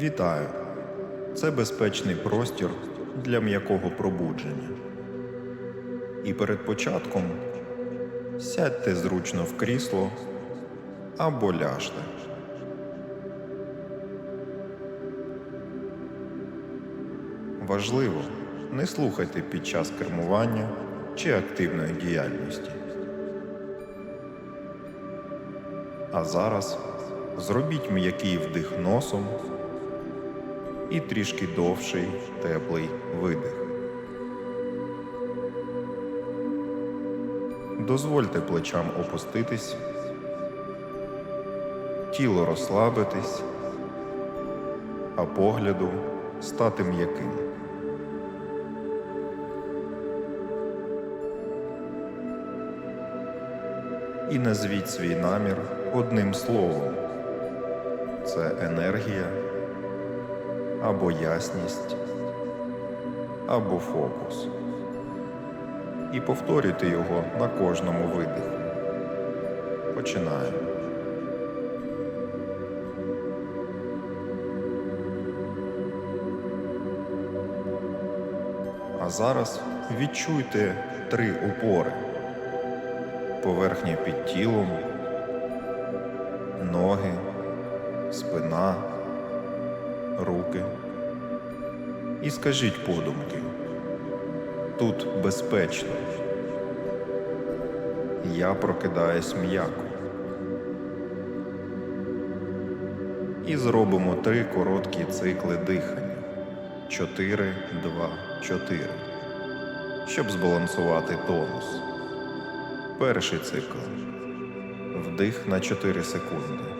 Вітаю! Це безпечний простір для м'якого пробудження. І перед початком сядьте зручно в крісло або ляжте. Важливо, не слухайте під час кермування чи активної діяльності. А зараз зробіть м'який вдих носом і трішки довший теплий видих. Дозвольте плечам опуститись, тіло розслабитись, а погляду стати м'яким. І назвіть свій намір одним словом. Це енергія або ясність, або фокус. І повторюйте його на кожному видиху. Починаємо. А зараз відчуйте три опори. Поверхня під тілом, скажіть подумки. Тут безпечно. Я прокидаюсь м'яко. І зробимо три короткі цикли дихання. 4, 2, 4. Щоб збалансувати тонус. Перший цикл. Вдих на 4 секунди.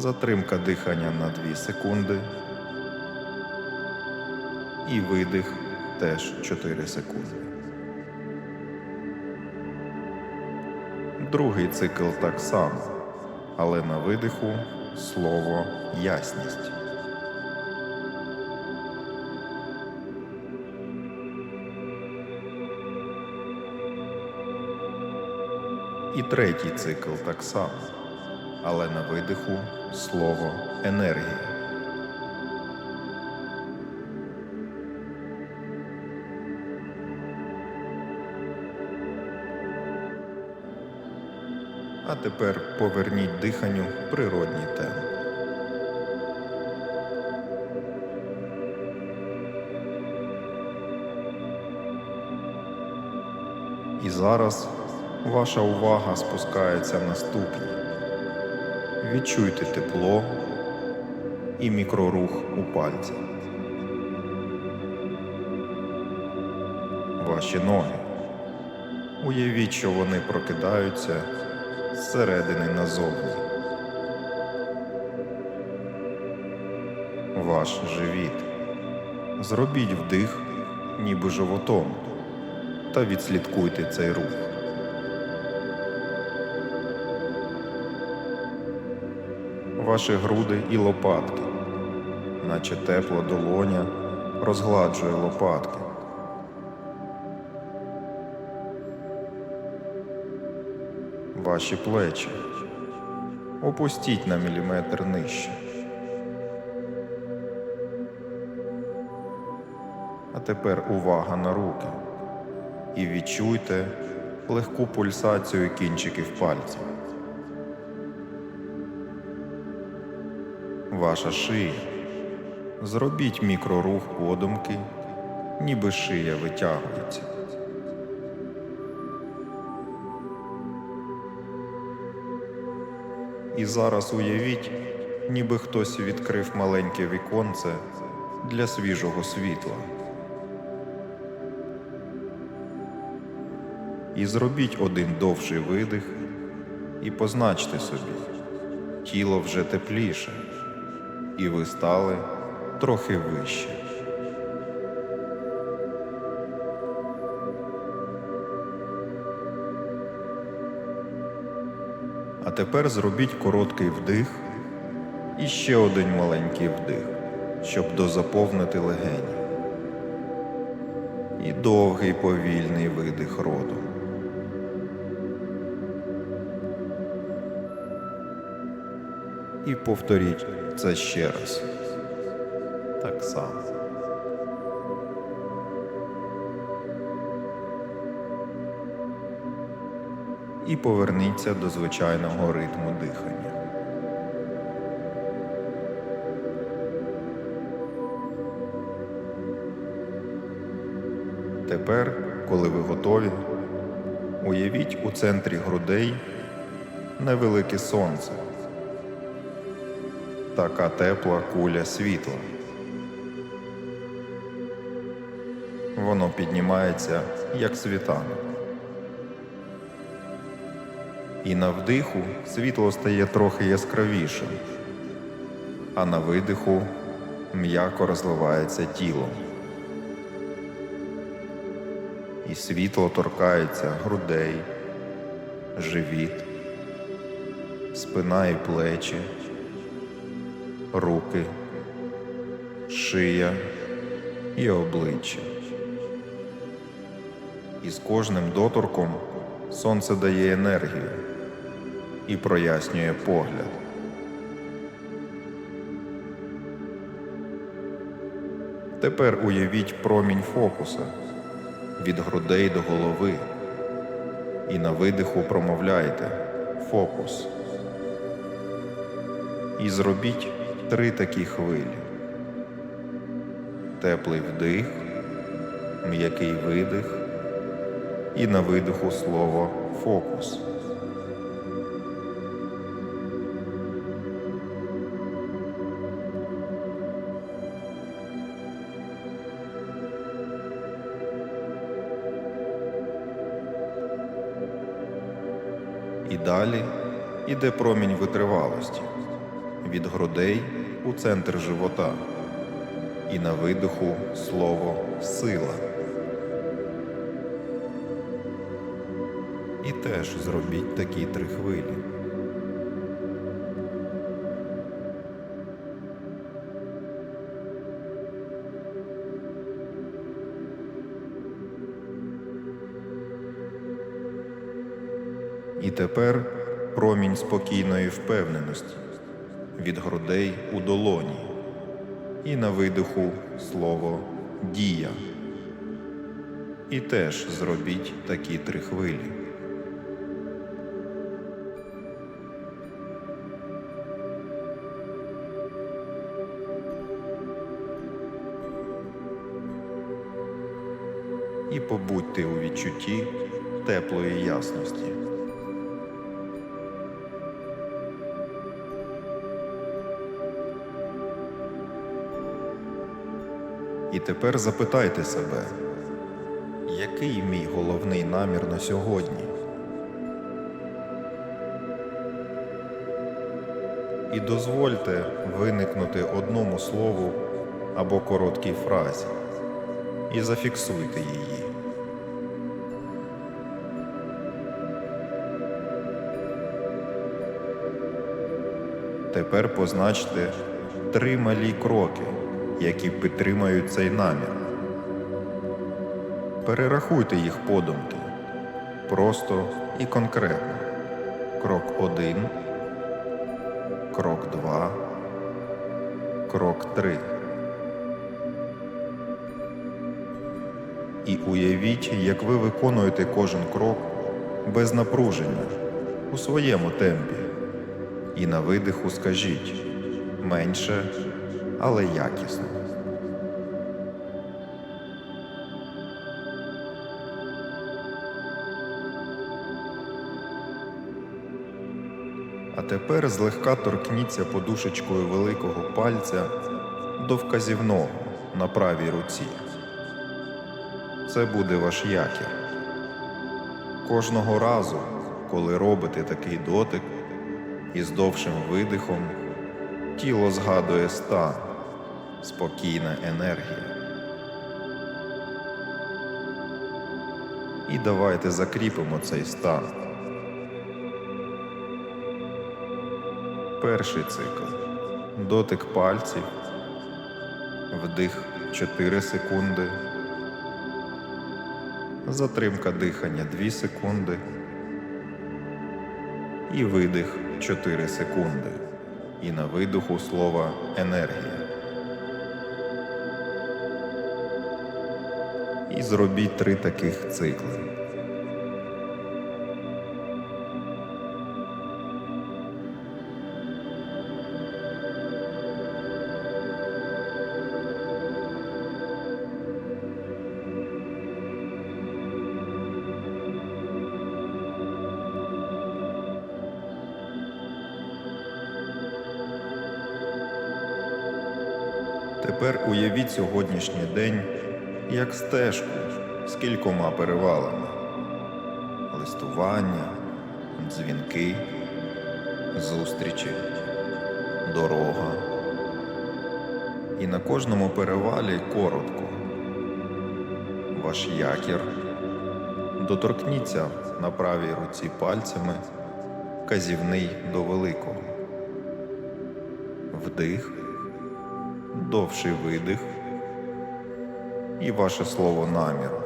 Затримка дихання на 2 секунди. І видих теж 4 секунди. Другий цикл так само, але на видиху слово ясність. І третій цикл так само, але на видиху слово енергія. А тепер поверніть диханню природній темп. І зараз ваша увага спускається на ступні. Відчуйте тепло і мікрорух у пальцях. Ваші ноги. Уявіть, що вони прокидаються зсередини назовні. Ваш живіт. Зробіть вдих, ніби животом, та відслідкуйте цей рух. Ваші груди і лопатки, наче тепла долоня розгладжує лопатки. Ваші плечі. Опустіть на міліметр нижче. А тепер увага на руки. І відчуйте легку пульсацію кінчиків пальців. Ваша шия. Зробіть мікрорух подумки, ніби шия витягується. І зараз уявіть, ніби хтось відкрив маленьке віконце для свіжого світла. І зробіть один довший видих і позначте собі, тіло вже тепліше, і ви стали трохи вище. А тепер зробіть короткий вдих і ще один маленький вдих, щоб дозаповнити легені. І довгий повільний видих роду. І повторіть це ще раз. Так само. І поверніться до звичайного ритму дихання. Тепер, коли ви готові, уявіть у центрі грудей невелике сонце, така тепла куля світла. Воно піднімається, як світанок. І на вдиху світло стає трохи яскравішим, а на видиху м'яко розливається тілом. І світло торкається грудей, живіт, спина і плечі, руки, шия і обличчя. І з кожним доторком сонце дає енергію і прояснює погляд. Тепер уявіть промінь фокуса від грудей до голови і на видиху промовляйте фокус. І зробіть три такі хвилі. Теплий вдих, м'який видих і на видиху слово фокус. І далі іде промінь витривалості від грудей у центр живота і на видиху слово сила. І теж зробіть такі три хвилі. І тепер промінь спокійної впевненості від грудей у долоні і на видиху слово дія. І теж зробіть такі три хвилі. І побудьте у відчутті теплої ясності. І тепер запитайте себе, який мій головний намір на сьогодні? І дозвольте виникнути одному слову або короткій фразі, і зафіксуйте її. Тепер позначте три малі кроки, які підтримають цей намір. Перерахуйте їх подумки просто і конкретно. Крок 1, крок 2, крок 3. І уявіть, як ви виконуєте кожен крок без напруження у своєму темпі. І на видиху скажіть менше, але якісно. А тепер злегка торкніться подушечкою великого пальця до вказівного на правій руці. Це буде ваш якір. Кожного разу, коли робите такий дотик із довшим видихом, тіло згадує стан, спокійна енергія. І давайте закріпимо цей стан. Перший цикл. Дотик пальців. Вдих 4 секунди. Затримка дихання 2 секунди. І видих 4 секунди. і на видиху слова енергія. І зробіть три таких цикли. Тепер уявіть сьогоднішній день як стежку з кількома перевалами: листування, дзвінки, зустрічі, дорога. І на кожному перевалі коротко. Ваш якір. Доторкніться на правій руці пальцями, казівний до великого. Вдих довший видих і ваше слово наміру.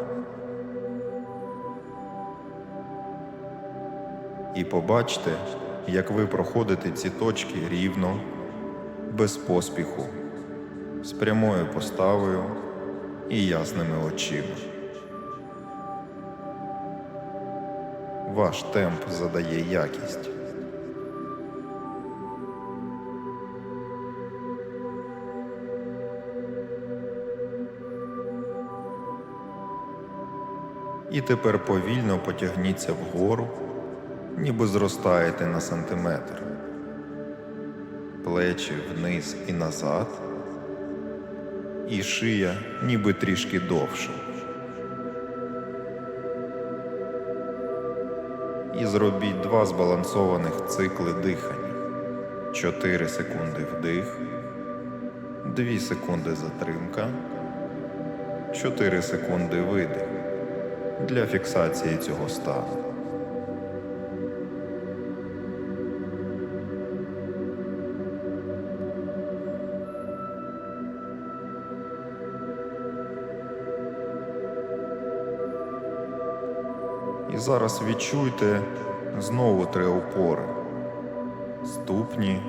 І побачте, як ви проходите ці точки рівно, без поспіху, з прямою поставою і ясними очима. Ваш темп задає якість. І тепер повільно потягніться вгору, ніби зростаєте на сантиметр. Плечі вниз і назад, і шия ніби трішки довша. І зробіть два збалансованих цикли дихання. 4 секунди вдих, 2 секунди затримка, 4 секунди видих для фіксації цього стану. І зараз відчуйте знову три опори: ступні,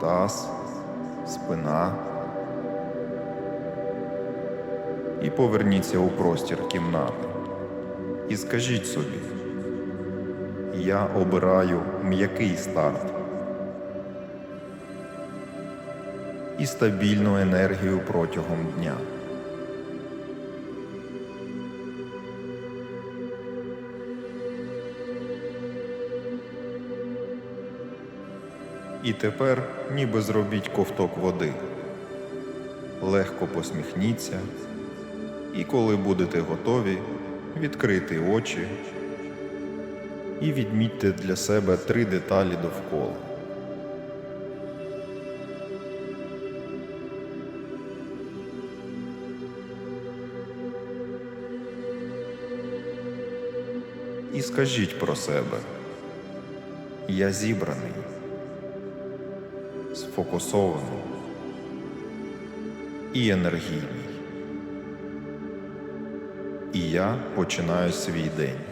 таз, спина. І поверніться у простір кімнати. І скажіть собі, я обираю м'який старт і стабільну енергію протягом дня. І тепер ніби зробіть ковток води. Легко посміхніться, і коли будете готові, відкрити очі і відмітьте для себе три деталі довкола. І скажіть про себе. Я зібраний, сфокусований і енергійний. І я починаю свій день.